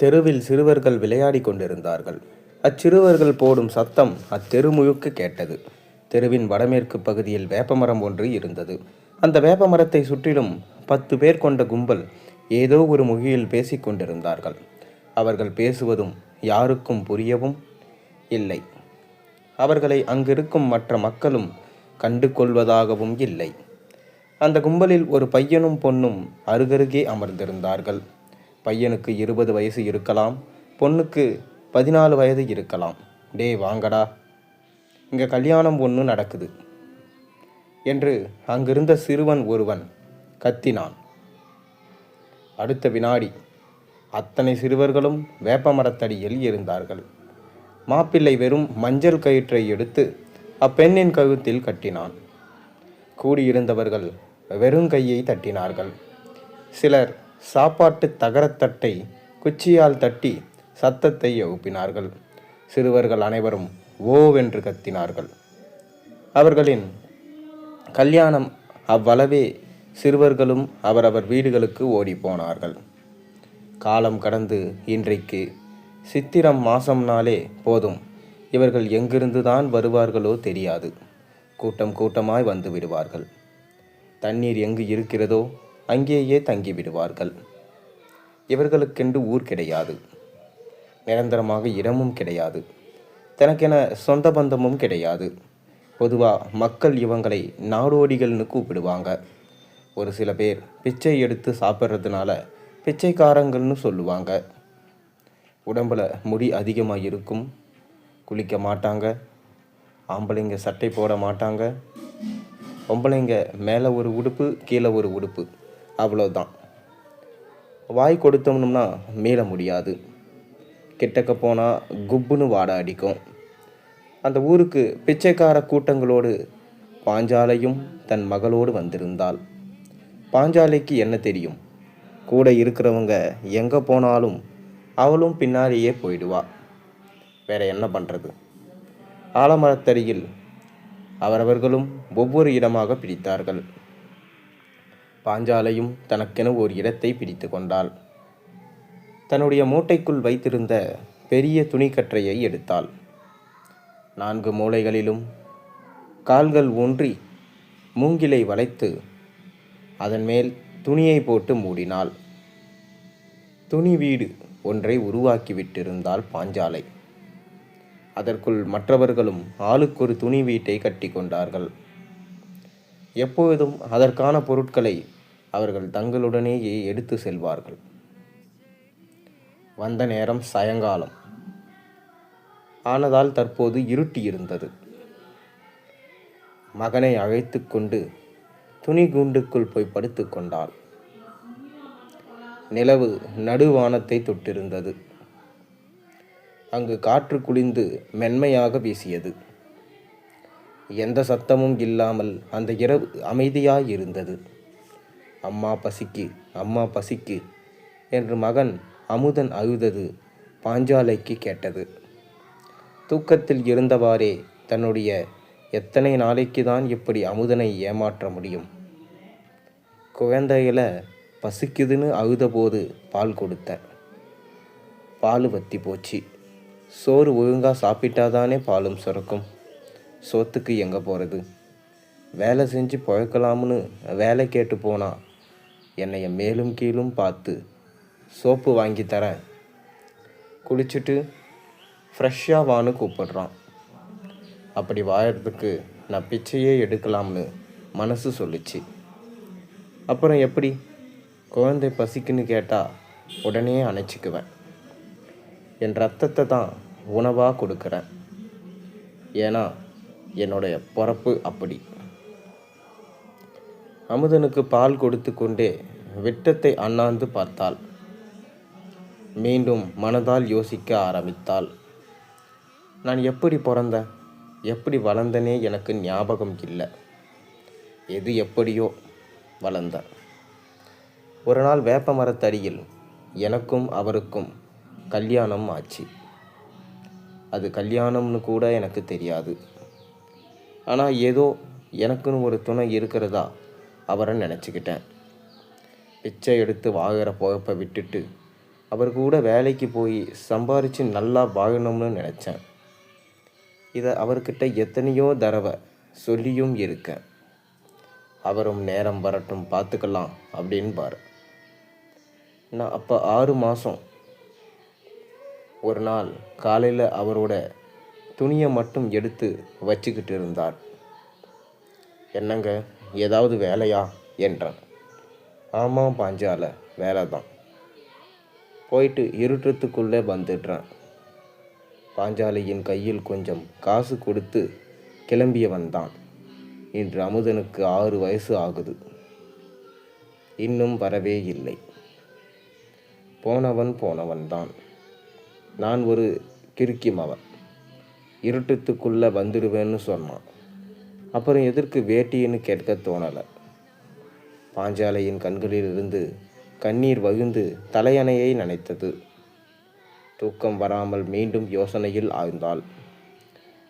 தெருவில் சிறுவர்கள் விளையாடி கொண்டிருந்தார்கள். அச்சிறுவர்கள் போடும் சத்தம் அத்தெரு முழுக்க கேட்டது. தெருவின் வடமேற்கு பகுதியில் வேப்பமரம் ஒன்று இருந்தது. அந்த வேப்பமரத்தை சுற்றிலும் பத்து பேர் கொண்ட கும்பல் ஏதோ ஒரு மொழியில் பேசிக்கொண்டிருந்தார்கள் அவர்கள் பேசுவதும் யாருக்கும் புரியவும் இல்லை. அவர்களை அங்கிருக்கும் மற்ற மக்களும் கண்டு கொள்வதாகவும் இல்லை. அந்த கும்பலில் ஒரு பையனும் பொண்ணும் அருகருகே அமர்ந்திருந்தார்கள். பையனுக்கு இருபது வயசு இருக்கலாம் பொண்ணுக்கு பதினாலு வயது இருக்கலாம். டே வாங்கடா. இங்கே கல்யாணம் ஒன்று நடக்குது என்று அங்கிருந்த சிறுவன் ஒருவன் கத்தினான். அடுத்த வினாடி அத்தனை சிறுவர்களும் வேப்பமரத்தடியில் இருந்தார்கள். மாப்பிள்ளை வெறும் மஞ்சள் கயிற்றை எடுத்து அப்பெண்ணின் கழுத்தில் கட்டினான். கூடியிருந்தவர்கள் வெறும் கையை தட்டினார்கள். சிலர் சாப்பாட்டு தகரத்தட்டை குச்சியால் தட்டி சத்தத்தை எழுப்பினார்கள். சிறுவர்கள் அனைவரும் ஓவென்று கத்தினார்கள். அவர்களின் கல்யாணம் அவ்வளவே சிறுவர்களும் அவரவர் வீடுகளுக்கு ஓடிப்போனார்கள். காலம் கடந்து இன்றைக்கு சித்திரம் மாசம்னாலே போதும். இவர்கள் எங்கிருந்து தான் வருவார்களோ தெரியாது. கூட்டம் கூட்டமாய் வந்து விடுவார்கள். தண்ணீர் எங்கு இருக்கிறதோ அங்கேயே தங்கி விடுவார்கள் இவர்களுக்கென்று ஊர் கிடையாது. நிரந்தரமாக இடமும் கிடையாது. தனக்கென சொந்த பந்தமும் கிடையாது. பொதுவாக மக்கள் இவங்களை நாடோடிகள்னு கூப்பிடுவாங்க. ஒரு சில பேர் பிச்சை எடுத்து சாப்பிட்றதுனால பிச்சைக்காரங்கள்னு சொல்லுவாங்க. உடம்பில் முடி அதிகமாக இருக்கும். குளிக்க மாட்டாங்க. ஆம்பளைங்க சட்டை போட மாட்டாங்க. பொம்பளைங்க மேலே ஒரு உடுப்பு கீழே ஒரு உடுப்பு. அவ்வளோதான் வாய் கொடுத்தோம்னா மீள முடியாது. கிட்டக்க போனால் குப்புன்னு வாடை அடிக்கும். அந்த ஊருக்கு பிச்சைக்கார கூட்டங்களோடு பாஞ்சாலையும் தன் மகளோடு வந்திருந்தாள். பாஞ்சாலைக்கு என்ன தெரியும்? கூட இருக்கிறவங்க எங்கே போனாலும் அவளும் பின்னாலேயே போயிடுவா. வேற என்ன பண்ணுறது ஆலமரத்தடியில் அவரவர்களும் ஒவ்வொரு இடமாக பிடித்தார்கள் பாஞ்சாலையும் தனக்கென ஓர் இடத்தை பிடித்து கொண்டாள். தன்னுடைய மூட்டைக்குள் வைத்திருந்த பெரிய துணிக்கற்றையை எடுத்தாள். நான்கு மூலைகளிலும் கால்கள் ஊன்றி மூங்கிலை வளைத்து அதன் மேல் துணியை போட்டு மூடினாள். துணி வீடு ஒன்றை உருவாக்கிவிட்டிருந்தாள் பாஞ்சாலை. அதற்குள் மற்றவர்களும் ஆளுக்கொரு துணி வீட்டை கட்டி கொண்டார்கள். எப்பொழுதும் அதற்கான பொருட்களை அவர்கள் தங்களுடனேயே எடுத்து செல்வார்கள். வந்த நேரம் சாயங்காலம். ஆனதால் தற்போது இருட்டி இருந்தது. மகனை அழைத்து கொண்டு துணி கூண்டுக்குள் போய் படுத்து கொண்டாள். நிலவு நடுவானத்தை தொட்டிருந்தது. அங்கு காற்று குளிந்து மென்மையாக வீசியது. எந்த சத்தமும் இல்லாமல் அந்த இரவு அமைதியாய் இருந்தது அம்மா பசிக்கு அம்மா பசிக்கு என்று மகன் அமுதன் அழுதது பாஞ்சாலைக்கு கேட்டது. தூக்கத்தில் இருந்தவாறே தன்னுடைய எத்தனை நாளைக்கு தான் இப்படி அமுதனை ஏமாற்ற முடியும்? குழந்தையில பசிக்குதுன்னு அழுதபோது பால் கொடுத்த. பால் வத்தி போச்சு சோறு ஒழுங்காக சாப்பிட்டாதானே பாலும் சுரக்கும்? சோத்துக்கு எங்கே போகிறது வேலை செஞ்சு பழக்கலாம்னு வேலை கேட்டு போனால் என்னைய மேலும் கீழும் பார்த்து சோப்பு வாங்கி தரேன். குளிச்சுட்டு ஃப்ரெஷ்ஷாக வான்னு கூப்பிடுறான். அப்படி வாழறதுக்கு நான் பிச்சையே எடுக்கலாம்னு மனசு சொல்லுச்சு. அப்புறம் எப்படி? குழந்தை பசிக்குன்னு கேட்டால் உடனே அணைச்சிக்குவேன். என் ரத்தத்தை தான் உணவாக கொடுக்குறேன். ஏன்னா என்னுடைய பிறப்பு அப்படி. அமுதனுக்கு பால் கொடுத்து கொண்டே விட்டத்தை அண்ணாந்து பார்த்தாள். மீண்டும் மனதால் யோசிக்க ஆரம்பித்தாள். நான் எப்படி பிறந்தேன் எப்படி வளர்ந்தனே எனக்கு ஞாபகம் இல்லை. எது எப்படியோ வளர்ந்தேன் ஒரு நாள் வேப்ப மரத்தடியில் எனக்கும் அவருக்கும் கல்யாணம் ஆச்சு. அது கல்யாணம்னு கூட எனக்கு தெரியாது. ஆனால் ஏதோ எனக்குன்னு ஒரு துணை இருக்கிறதா அவரை நினச்சிக்கிட்டேன். பிச்சை எடுத்து வாகிற புகப்பை விட்டுட்டு அவர் கூட வேலைக்கு போய் சம்பாரித்து நல்லா வாழணும்னு நினச்சேன். இதை அவர்கிட்ட எத்தனையோ தடவை சொல்லியும் இருக்கேன். அவரும் நேரம் வரட்டும் பார்த்துக்கலாம் அப்படின்பார். நான் அப்போ ஆறு மாதம் ஒரு நாள் காலையில் அவரோட துணியை மட்டும் எடுத்து வச்சுக்கிட்டு இருந்தார் என்னங்க ஏதாவது வேலையா? என்றான். ஆமாம் பாஞ்சால வேலை தான் போயிட்டு இருட்டத்துக்குள்ளே வந்துடுறான். பாஞ்சாலியின் கையில் கொஞ்சம் காசு கொடுத்து கிளம்பியவன் தான் இன்று அமுதனுக்கு ஆறு வயசு ஆகுது. இன்னும் வரவே இல்லை. போனவன் போனவன் தான் நான் ஒரு கிறுக்கி மவன் இருட்டத்துக்குள்ளே வந்துடுவேன்னு சொன்னான். அப்புறம் எதற்கு வேட்டின்னு கேட்க தோணலை. பாஞ்சாலையின் கண்களிலிருந்து கண்ணீர் வகுந்து தலையணையை நனைத்தது. தூக்கம் வராமல் மீண்டும் யோசனையில் ஆழ்ந்தாள்.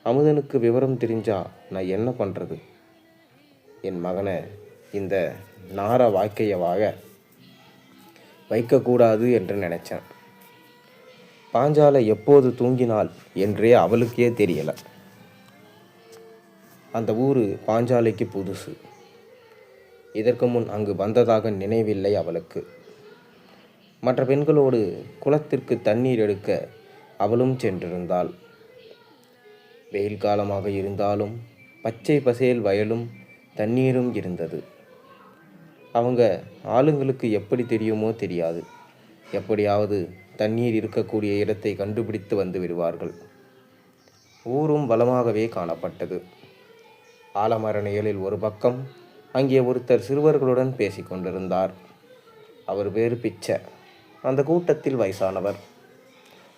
அமுதனுக்கு விவரம் தெரிஞ்சா நான் என்ன பண்ணுறது என் மகனை இந்த நார வாழ்க்கையவாக வைக்கக்கூடாது என்று நினச்சேன். பாஞ்சாலை எப்போது தூங்கினாள் என்றே அவளுக்கே தெரியல. அந்த ஊர் பாஞ்சாலைக்கு புதுசு. இதற்கு முன் அங்கு வந்ததாக நினைவில்லை அவளுக்கு. மற்ற பெண்களோடு குளத்திற்கு தண்ணீர் எடுக்க அவளும் சென்றிருந்தாள். வெயில் காலமாக இருந்தாலும் பச்சை பசேல் வயலும் தண்ணீரும் இருந்தது. அவங்க ஆளுங்களுக்கு எப்படி தெரியுமோ தெரியாது. எப்படியாவது தண்ணீர் இருக்கக்கூடிய இடத்தை கண்டுபிடித்து வந்து விடுவார்கள். ஊரும் வளமாகவே காணப்பட்டது. ஆலமர நிழலில் ஒரு பக்கம் அங்கே ஒருத்தர் சிறுவர்களுடன் பேசிக் கொண்டிருந்தார். அவர் பேர் பிச்சை. அந்த கூட்டத்தில் வயசானவர்.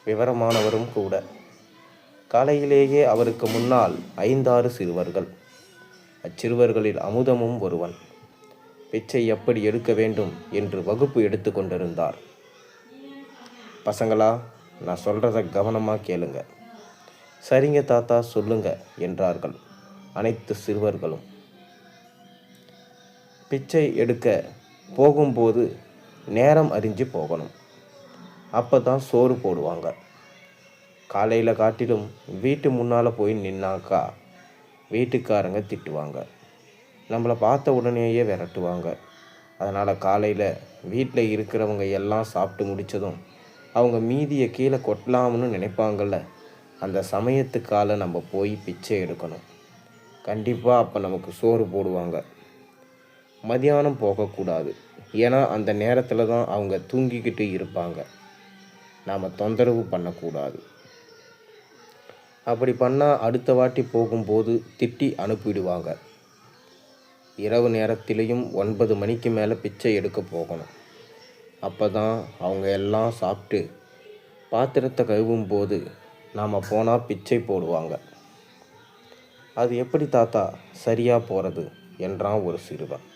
விவரமானவரும் கூட. காலையிலேயே அவருக்கு முன்னால் ஐந்தாறு சிறுவர்கள். அச்சிறுவர்களில் அமுதமும் ஒருவன். பிச்சை எப்படி எடுக்க வேண்டும் என்று வகுப்பு எடுத்து கொண்டிருந்தார். பசங்களா நான் சொல்கிறத கவனமாக கேளுங்க. சரிங்க தாத்தா சொல்லுங்க என்றார்கள் அனைத்து சிறுவர்களும். பிச்சை எடுக்க போகும்போது நேரம் அறிஞ்சு போகணும். அப்போ தான் சோறு போடுவாங்க. காலையில் காட்டிலும் வீட்டு முன்னால் போய் நின்னாக்கா வீட்டுக்காரங்க திட்டுவாங்க. நம்மளை பார்த்த உடனேயே விரட்டுவாங்க. அதனால் காலையில் வீட்டில் இருக்கிறவங்க எல்லாம் சாப்பிட்டு முடித்ததும் அவங்க மீதியை கீழே கொட்டலாம்னு நினைப்பாங்கள்ல அந்த சமயத்துக்கால நம்ம போய் பிச்சை எடுக்கணும். கண்டிப்பாக அப்போ நமக்கு சோறு போடுவாங்க. மதியானம் போகக்கூடாது. ஏன்னா அந்த நேரத்தில் தான் அவங்க தூங்கிக்கிட்டு இருப்பாங்க. நாம் தொந்தரவு பண்ணக்கூடாது. அப்படி பண்ணால் அடுத்த வாட்டி போகும்போது திட்டி அனுப்பிடுவாங்க. இரவு நேரத்திலையும் ஒன்பது மணிக்கு மேலே பிச்சை எடுக்க போகணும். அப்போ தான் அவங்க எல்லாம் சாப்பிட்டு பாத்திரத்தை கழுவும் போது நாம் போனால் பிச்சை போடுவாங்க. அது எப்படி தாத்தா? சரியாக போகிறது என்றான் ஒரு சிறுவன்.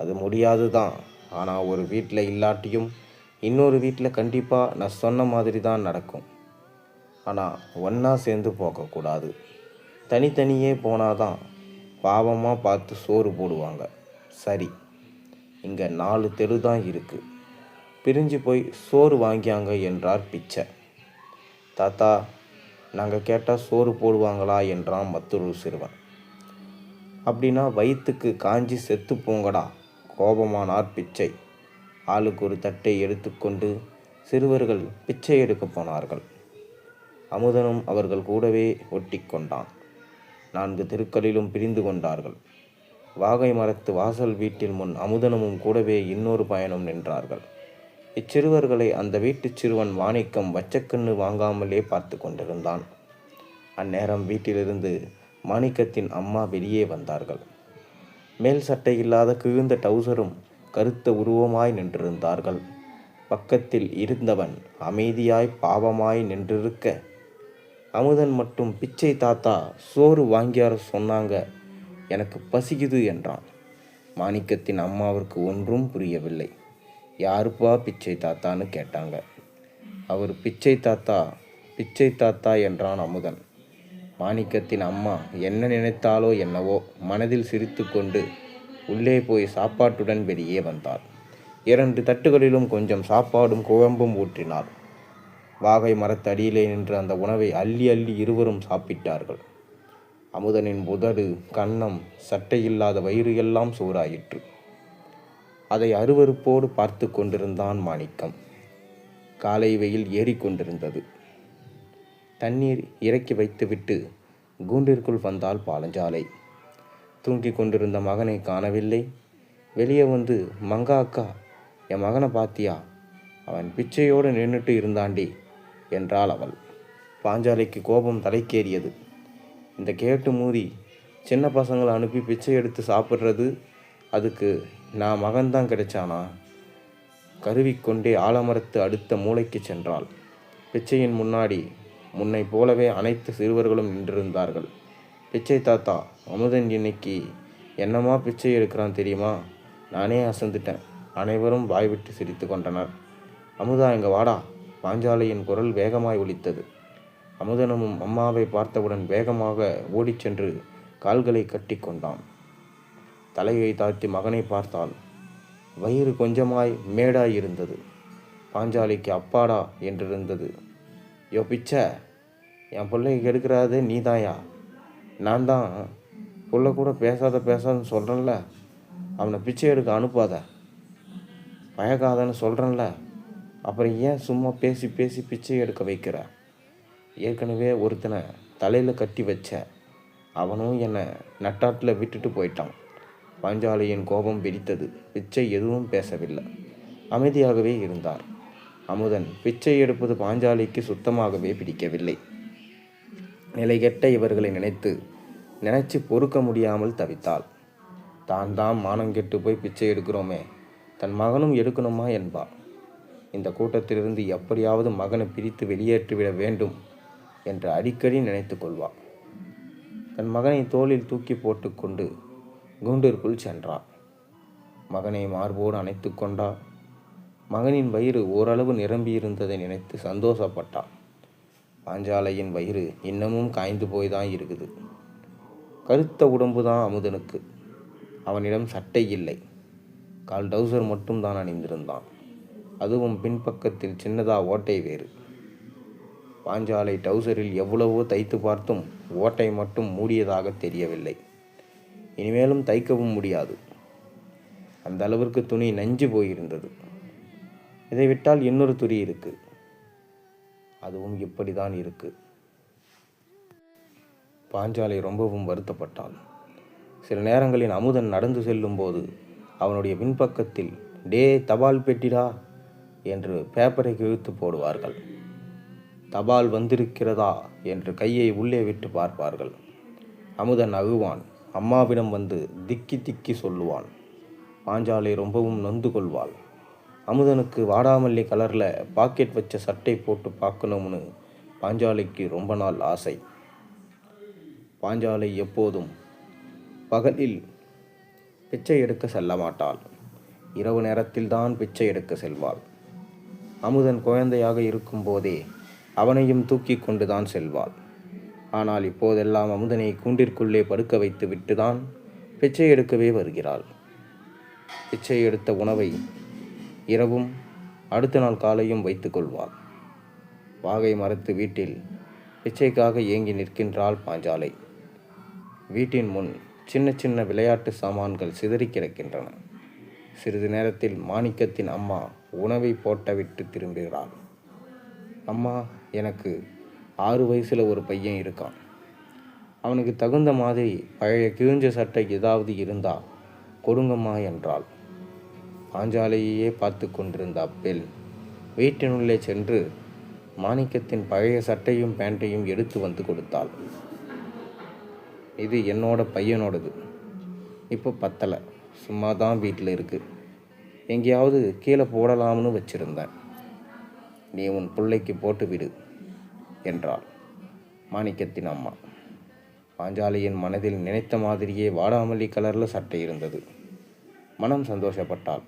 அது முடியாது தான் ஆனால் ஒரு வீட்டில் இல்லாட்டியும் இன்னொரு வீட்டில் கண்டிப்பாக நான் சொன்ன மாதிரி தான் நடக்கும். ஆனால் ஒன்றா சேர்ந்து போகக்கூடாது தனித்தனியே போனாதான் பாவமாக பார்த்து சோறு போடுவாங்க. சரி இங்கே நாலு தெரு தான் இருக்குது பிரிஞ்சு போய் சோறு வாங்கியாங்க என்றார் பிச்சை. தாத்தா நாங்கள் கேட்டால் சோறு போடுவாங்களா? என்றான் மற்றொரு சிறுவன். அப்படின்னா வயிற்றுக்கு காஞ்சி செத்து போங்கடா கோபமானார் பிச்சை. ஆளுக்கு ஒரு தட்டை எடுத்துக்கொண்டு சிறுவர்கள் பிச்சை எடுக்க போனார்கள். அமுதனும் அவர்கள் கூடவே ஒட்டி கொண்டான். நான்கு தெருக்களிலும் பிரிந்து கொண்டார்கள். வாகை மரத்து வாசல் வீட்டில் முன் அமுதனமும் கூடவே இன்னொரு பயணம் நின்றார்கள். இச்சிறுவர்களை அந்த வீட்டுச் சிறுவன் மாணிக்கம் வச்சக்கண்ணு வாங்காமலே பார்த்து கொண்டிருந்தான். அந்நேரம் வீட்டிலிருந்து மாணிக்கத்தின் அம்மா வெளியே வந்தார்கள். மேல் சட்டை இல்லாத கிழிந்த டவுசரும் கருத்த உருவமாய் நின்றிருந்தார்கள். பக்கத்தில் இருந்தவன் அமைதியாய் பாவமாய் நின்றிருக்க அமுதன் மட்டும் பிச்சை தாத்தா சோறு வாங்கியார சொன்னாங்க. எனக்கு பசிக்குது என்றான். மாணிக்கத்தின் அம்மாவிற்கு ஒன்றும் புரியவில்லை. யாருப்பா பிச்சை தாத்தான்னு கேட்டாங்க. அவர் பிச்சை தாத்தா பிச்சை தாத்தா என்றான் அமுதன். மாணிக்கத்தின் அம்மா என்ன நினைத்தாலோ என்னவோ மனதில் சிரித்துக்கொண்டு உள்ளே போய் சாப்பாட்டுடன் வெளியே வந்தார் இரண்டு தட்டுகளிலும் கொஞ்சம் சாப்பாடும் குழம்பும் ஊற்றினார் வாகை மரத்தடியிலே நின்று அந்த உணவை அள்ளி அள்ளி இருவரும் சாப்பிட்டார்கள். அமுதனின் உதடு கன்னம் சட்டையில்லாத வயிறு எல்லாம் சூறாயிற்று. அதை அருவருப்போடு பார்த்து கொண்டிருந்தான் மாணிக்கம். காலை வெயில் ஏறிக்கொண்டிருந்தது தண்ணீர் இறக்கி வைத்துவிட்டு கூண்டிற்குள் வந்தால் பாலஞ்சாலை. தூங்கிக் கொண்டிருந்த மகனை காணவில்லை. வெளியே வந்து மங்கா அக்கா என் மகனை பாத்தியா? அவன் பிச்சையோடு நின்றுட்டு இருந்தாண்டி என்றாள் அவள். பாஞ்சாலைக்கு கோபம் தலைக்கேறியது. இந்த கேட்டு மூதி சின்ன பசங்களை அனுப்பி பிச்சை எடுத்து சாப்பிட்றது அதுக்கு நான் மகன்தான் கிடைச்சானா? கருவிக்கொண்டே ஆலமரத்து அடுத்த மூளைக்கு சென்றாள். பிச்சையின் முன்னாடி முன்னை போலவே அனைத்து சிறுவர்களும் நின்றிருந்தார்கள். பிச்சை தாத்தா அமுதன் இன்னைக்கு என்னமா பிச்சை எடுக்கிறான் தெரியுமா? நானே அசந்துட்டேன். அனைவரும் வாய்விட்டு சிரித்து கொண்டனர். அமுதா இங்க வாடா. பாஞ்சாலையின் குரல் வேகமாய் ஒலித்தது. அமுதனமும் அம்மாவை பார்த்தவுடன் வேகமாக ஓடிச் சென்று கால்களை கட்டி கொண்டான். தலையை தாழ்த்தி மகனை பார்த்தாள் வயிறு கொஞ்சமாய் மேடாய் இருந்தது பாஞ்சாலிக்கு அப்பாடா என்றிருந்தது. யோ பிச்சை என் பிள்ளைக்கு எடுக்கிறாது நீதாயா? நான் தான் புள்ள கூட பேசாத பேசாதன்னு சொல்கிறேன்ல அவனை பிச்சை எடுக்க அனுப்பாத. பயக்காதன்னு சொல்கிறேன்ல அப்புறம் ஏன் சும்மா பேசி பேசி பிச்சை எடுக்க வைக்கிற? ஏற்கனவே ஒருத்தனை தலையில் கட்டி வச்ச. அவனும் என்னை நட்டாட்டில் விட்டுட்டு போயிட்டான். பாஞ்சாலியின் கோபம் வெடித்தது பிச்சை எதுவும் பேசவில்லை. அமைதியாகவே இருந்தார். அமுதன் பிச்சை எடுப்பது பாஞ்சாலிக்கு சுத்தமாகவே பிடிக்கவில்லை. நிலைகெட்ட இவர்களை நினைத்து நினைச்சு பொறுக்க முடியாமல் தவித்தாள். தான் தான் மானம் கெட்டு போய் பிச்சை எடுக்கிறோமே தன் மகனும் எடுக்கணுமா? என்பா இந்த கூட்டத்திலிருந்து எப்படியாவது மகனை பிரித்து வெளியேற்றிவிட வேண்டும் என்று அடிக்கடி நினைத்து கொள்வாள். தன் மகனை தோளில் தூக்கி போட்டுக்கொண்டு கூண்டிற்குள் சென்றாள் மகனை மார்போடு அணைத்து கொண்டாள் மகனின் வயிறு ஓரளவு நிரம்பியிருந்ததை நினைத்து சந்தோஷப்பட்டாள் பாஞ்சாலையின் வயிறு இன்னமும் காய்ந்து போய் தான் இருக்குது. கருத்த உடம்பு தான் அமுதனுக்கு. அவனிடம் சட்டை இல்லை. கால் டவுசர் மட்டும் தான் அணிந்திருந்தான். அதுவும் பின்பக்கத்தில் சின்னதா ஓட்டை வேறு. பாஞ்சாலை டவுசரில் எவ்வளவோ தைத்து பார்த்தும் ஓட்டை மட்டும் மூடியதாக தெரியவில்லை. இனிமேலும் தைக்கவும் முடியாது. அந்த அளவிற்கு துணி நஞ்சு போயிருந்தது. இதை விட்டால் இன்னொரு துணி இருக்கு. அதுவும் இப்படி தான் இருக்கு. பாஞ்சாலை ரொம்பவும் வருத்தப்பட்டான் சில நேரங்களில் அமுதன் நடந்து செல்லும்போது அவனுடைய பின்பக்கத்தில் டே தபால் பெட்டிடா என்று பேப்பரை கிழித்து போடுவார்கள். தபால் வந்திருக்கிறதா? என்று கையை உள்ளே விட்டு பார்ப்பார்கள். அமுதன் அகுவான் அம்மாவிடம் வந்து திக்கி திக்கி சொல்லுவான் பாஞ்சாலை ரொம்பவும் நொந்து கொள்வாள். அமுதனுக்கு வாடாமல்லி கலரில் பாக்கெட் வச்ச சட்டை போட்டு பார்க்கணும்னு பாஞ்சாலைக்கு ரொம்ப நாள் ஆசை. பாஞ்சாலை எப்போதும் பகலில் பிச்சை எடுக்க செல்ல மாட்டாள். இரவு நேரத்தில் தான் பிச்சை எடுக்க செல்வாள். அமுதன் குழந்தையாக இருக்கும்போதே அவனையும் தூக்கி கொண்டு தான் செல்வாள். ஆனால் இப்போதெல்லாம் அமுதனை கூண்டிற்குள்ளே படுக்க வைத்து விட்டுதான் பிச்சை எடுக்கவே வருகிறாள். பிச்சை எடுத்த உணவை இரவும் அடுத்த நாள் காலையும் வைத்துக் கொள்வாள். வாகை மரத்து வீட்டில் பிச்சைக்காக ஏங்கி நிற்கின்றாள் பாஞ்சாலை. வீட்டின் முன் சின்ன சின்ன விளையாட்டு சாமான்கள் சிதறி கிடக்கின்றன. சிறிது நேரத்தில் மாணிக்கத்தின் அம்மா உணவை போட்டவிட்டு திரும்புகிறாள். அம்மா எனக்கு ஆறு வயசில் ஒரு பையன் இருக்கான். அவனுக்கு தகுந்த மாதிரி பழைய கிழிஞ்ச சட்டை ஏதாவது இருந்தா கொடுங்கம்மா என்றாள். பாஞ்சாலையே பார்த்து கொண்டிருந்த அப்பெண் வீட்டினுள்ளே சென்று மாணிக்கத்தின் பழைய சட்டையும் பேண்ட்டையும் எடுத்து வந்து கொடுத்தாள். இது என்னோட பையனோடது. இப்போ பத்தலை. சும்மா தான் வீட்டில் இருக்குது எங்கேயாவது கீழே போடலாம்னு வச்சுருந்தேன். நீ உன் பிள்ளைக்கு போட்டு விடு. என்றாள். மாணிக்கத்தின் அம்மா. பாஞ்சாலியின் மனதில் நினைத்த மாதிரியே வாடாமல்லி கலரில் சட்டை இருந்தது. மனம் சந்தோஷப்பட்டாள்.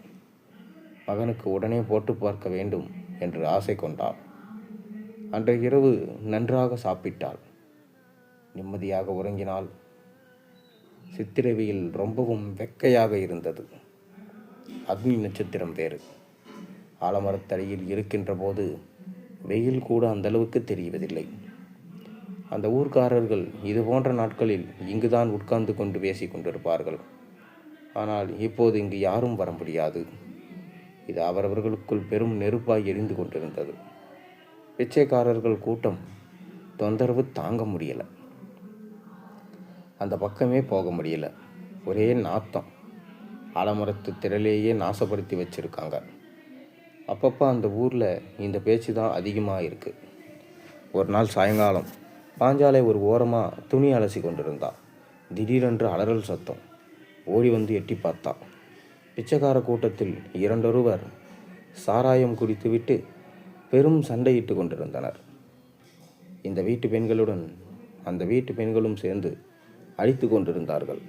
மகனுக்கு உடனே போட்டு பார்க்க வேண்டும் என்று ஆசை கொண்டாள். அன்றைய இரவு நன்றாக சாப்பிட்டாள். நிம்மதியாக உறங்கினாள். சித்திரவியில் ரொம்பவும் வெக்கையாக இருந்தது. அக்னி நட்சத்திரம் வேறு. ஆலமரத்தடியில் இருக்கின்ற போது வெயில் கூட அந்த அளவுக்கு தெரிவதில்லை. அந்த ஊர்க்காரர்கள் இது போன்ற நாட்களில் இங்குதான் உட்கார்ந்து கொண்டு பேசி கொண்டிருப்பார்கள். ஆனால் இப்போது இங்கு யாரும் வர முடியாது. இது அவரவர்களுக்குள் பெரும் நெருப்பாய் எரிந்து கொண்டிருந்தது. பிச்சைக்காரர்கள் கூட்டம் தொந்தரவு தாங்க முடியலை. அந்த பக்கமே போக முடியல. ஒரே நாத்தம். ஆலமரத்து திரளையே நாசப்படுத்தி வச்சிருக்காங்க. அப்பப்போ அந்த ஊரில் இந்த பேச்சு தான் அதிகமாக இருக்குது ஒரு நாள் சாயங்காலம் பாஞ்சாலை ஒரு ஓரமாக துணி அலசி கொண்டிருந்தா. திடீரென்று அலறல் சத்தம். ஓடி வந்து எட்டி பார்த்தா. பிச்சைக்கார கூட்டத்தில் இரண்டொருவர் சாராயம் குடித்துவிட்டு பெரும் சண்டையிட்டு கொண்டிருந்தனர். இந்த வீட்டு பெண்களுடன் அந்த வீட்டு பெண்களும் சேர்ந்து அடித்து கொண்டிருந்தார்கள்.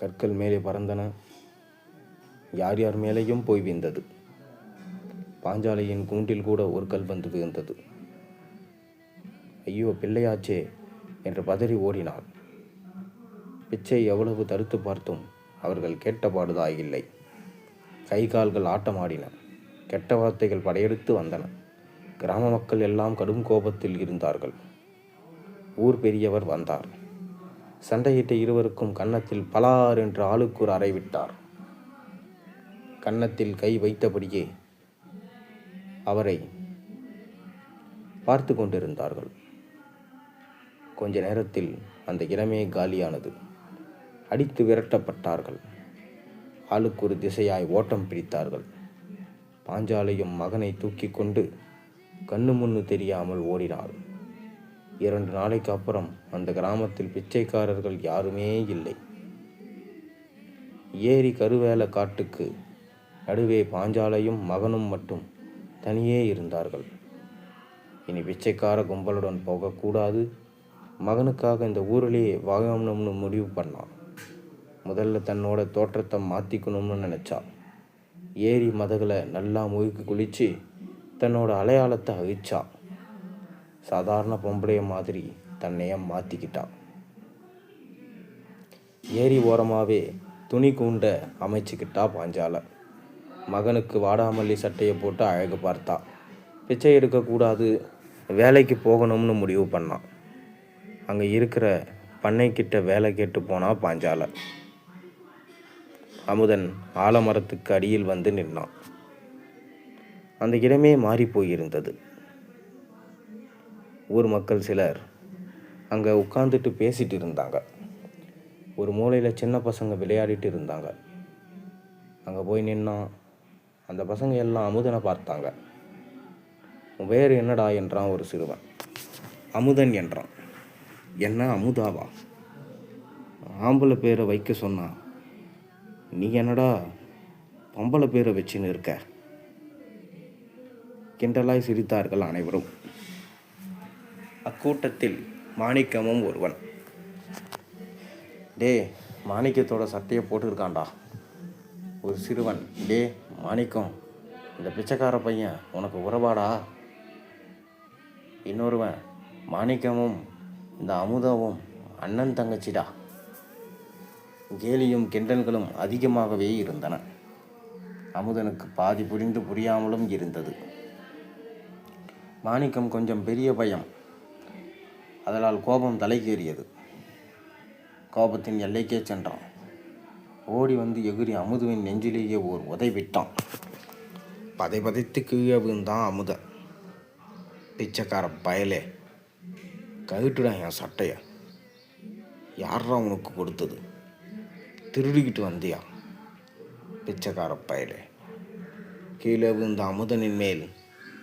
கற்கள் மேலே பறந்தன. யார் யார் மேலேயும் போய் வீழ்ந்தது பாஞ்சாலையின் கூண்டில் கூட ஒரு கல் வந்து விழுந்தது. ஐயோ பிள்ளையாச்சே என்று பதறி ஓடினாள். பிச்சை எவ்வளவு தடுத்து பார்த்தும் அவர்கள் கேட்டபாடுதாயில்லை. கை கால்கள் ஆட்டமாடின. கெட்ட வார்த்தைகள் படையெடுத்து வந்தன. கிராம மக்கள் எல்லாம் கடும் கோபத்தில் இருந்தார்கள். ஊர் பெரியவர் வந்தார். சண்டையிட்ட இருவருக்கும் கன்னத்தில் பலார் என்று ஆளுக்கு ஒரு அறை விட்டார். கன்னத்தில் கை வைத்தபடியே அவரை பார்த்து கொண்டிருந்தார்கள். கொஞ்ச நேரத்தில் அந்த இடமே காலியானது அடித்து விரட்டப்பட்டார்கள். ஆளுக்கு ஒரு திசையாய் ஓட்டம் பிடித்தார்கள். பாஞ்சாலையும் மகனை தூக்கி கொண்டு கண்ணு முன்னு தெரியாமல் ஓடினாள். இரண்டு நாளைக்கு அப்புறம் அந்த கிராமத்தில் பிச்சைக்காரர்கள் யாருமே இல்லை. ஏரி கருவேல காட்டுக்கு நடுவே பாஞ்சாலையும் மகனும் மட்டும் தனியே இருந்தார்கள். இனி பிச்சைக்கார கும்பலுடன் போகக்கூடாது. மகனுக்காக இந்த ஊரிலேயே வாழணும்னு முடிவு பண்ணான். முதல்ல தன்னோட தோற்றத்தை மாற்றிக்கணும்னு நினச்சா ஏரி மதகளை நல்லா முழுக்கி குளித்து தன்னோட அடையாளத்தை அழிச்சா சாதாரண பொம்பளைய மாதிரி தன்னைய மாற்றிக்கிட்டான் ஏரி ஓரமாகவே துணி கூண்டை அமைச்சுக்கிட்டா பாஞ்சாலை. மகனுக்கு வாடாமல்லி சட்டையை போட்டு அழகு பார்த்தா. பிச்சை எடுக்கக்கூடாது வேலைக்கு போகணும்னு முடிவு பண்ணான். அங்கே இருக்கிற பண்ணைக்கிட்ட வேலை கேட்டு போனால் பாஞ்சால. அமுதன் ஆலமரத்துக்கு அடியில் வந்து நின்னான். அந்த இடமே மாறி போயிருந்தது. ஊர் மக்கள் சிலர் அங்கே உட்காந்துட்டு பேசிட்டு இருந்தாங்க. ஒரு மூலையில் சின்ன பசங்க விளையாடிட்டு இருந்தாங்க. அங்கே போய் நின்னான். அந்த பசங்க எல்லாம் அமுதனை பார்த்தாங்க. வேறு என்னடா என்றான் ஒரு சிறுவன். அமுதன் என்றான். என்ன அமுதாவா? ஆம்பளை பேரை வைக்க சொன்னான் நீ என்னடா பொம்பளை பேரை வச்சுன்னு இருக்க? கிண்டலாய் சிரித்தார்கள் அனைவரும். அக்கூட்டத்தில் மாணிக்கமும் ஒருவன். டே மாணிக்கத்தோட சட்டையை போட்டுருக்கான்டா. ஒரு சிறுவன் டே மாணிக்கம் இந்த பிச்சைக்கார பையன் உனக்கு உறவாடா? இன்னொருவன் மாணிக்கமும் இந்த அமுதாவும் அண்ணன் தங்கச்சிடா. கேலியும் கிண்டல்களும் அதிகமாகவே இருந்தன. அமுதனுக்கு பாதி புரிந்து புரியாமலும் இருந்தது. மாணிக்கம் கொஞ்சம் பெரிய பயம். அதனால் கோபம் தலைக்கேறியது கோபத்தின் எல்லைக்கே சென்றான். ஓடி வந்து எகிரி அமுதுவின் நெஞ்சிலேயே ஓர் உதை விட்டான் பதை பதைத்து கீழே விழுந்தான் அமுத. பிச்சைக்கார பயலே கவிட்டுடான் என் சட்டையை. யாரா உனக்கு கொடுத்தது? திருடிக்கிட்டு வந்தியா? பிச்சைக்கார பயலே கீழே விழுந்த அமுதனின் மேல்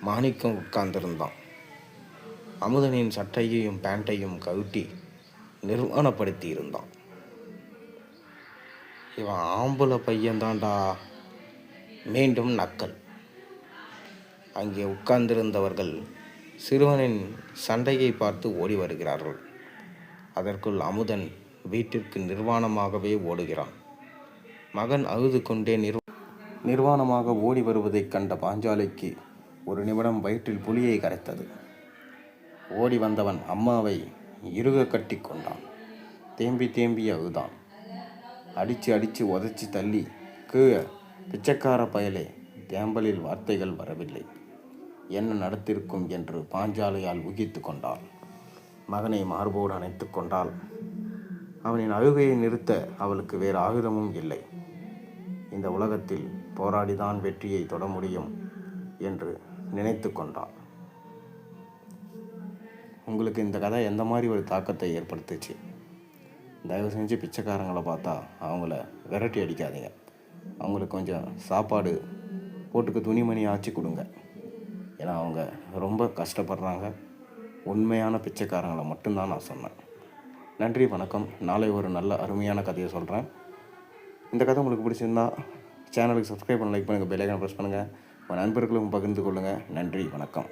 மாணிக்கம் உட்கார்ந்திருந்தான். அமுதனின் சட்டையையும் பேண்ட்டையும் கவிட்டி நிர்வாணப்படுத்தி இருந்தான் இவன் ஆம்பளை பையன்தான்டா. மீண்டும் நக்கல். அங்கே உட்கார்ந்திருந்தவர்கள் சிறுவனின் சண்டையை பார்த்து ஓடி வருகிறார்கள். அதற்குள் அமுதன் வீட்டிற்கு நிர்வாணமாகவே ஓடுகிறான். மகன் அழுது கொண்டே நிர் நிர்வாணமாக ஓடி வருவதைக் கண்ட பாஞ்சாலைக்கு ஒரு நிமிடம் வயிற்றில் புலியை கரைத்தது. ஓடி வந்தவன் அம்மாவை இறுக கட்டி கொண்டான். தேம்பி தேம்பி அழுதான். அடித்து அடித்து உதச்சி தள்ளி கீழே பிச்சைக்கார பயலே தேம்பலில் வார்த்தைகள் வரவில்லை. என்ன நடத்திருக்கும்? என்று பாஞ்சாலையால் ஊகித்து கொண்டாள். மகனை மார்போடு அணைத்து கொண்டாள். அவனின் அழுகையை நிறுத்த அவளுக்கு வேறு ஆயுதமும் இல்லை. இந்த உலகத்தில் போராடிதான் வெற்றியை தொட முடியும் என்று நினைத்து கொண்டாள். உங்களுக்கு இந்த கதை எந்த மாதிரி ஒரு தாக்கத்தை ஏற்படுத்துச்சு? தயவு செஞ்சு பிச்சைக்காரங்களை பார்த்தா அவங்கள விரட்டி அடிக்காதீங்க. அவங்களுக்கு கொஞ்சம் சாப்பாடு போட்டுக்கு துணிமணி ஆச்சு கொடுங்க. ஏன்னா அவங்க ரொம்ப கஷ்டப்படுறாங்க. உண்மையான பிச்சைக்காரங்களை மட்டும்தான் நான் சொன்னேன். நன்றி வணக்கம். நாளை ஒரு நல்ல அருமையான கதையை சொல்கிறேன் இந்த கதை உங்களுக்கு பிடிச்சிருந்தா சேனலுக்கு சப்ஸ்கிரைப் பண்ண லைக் பண்ணுங்கள் பெல்லைக்கான ப்ரெஸ் பண்ணுங்கள் உங்கள் நண்பர்களும் பகிர்ந்து கொள்ளுங்கள் நன்றி வணக்கம்.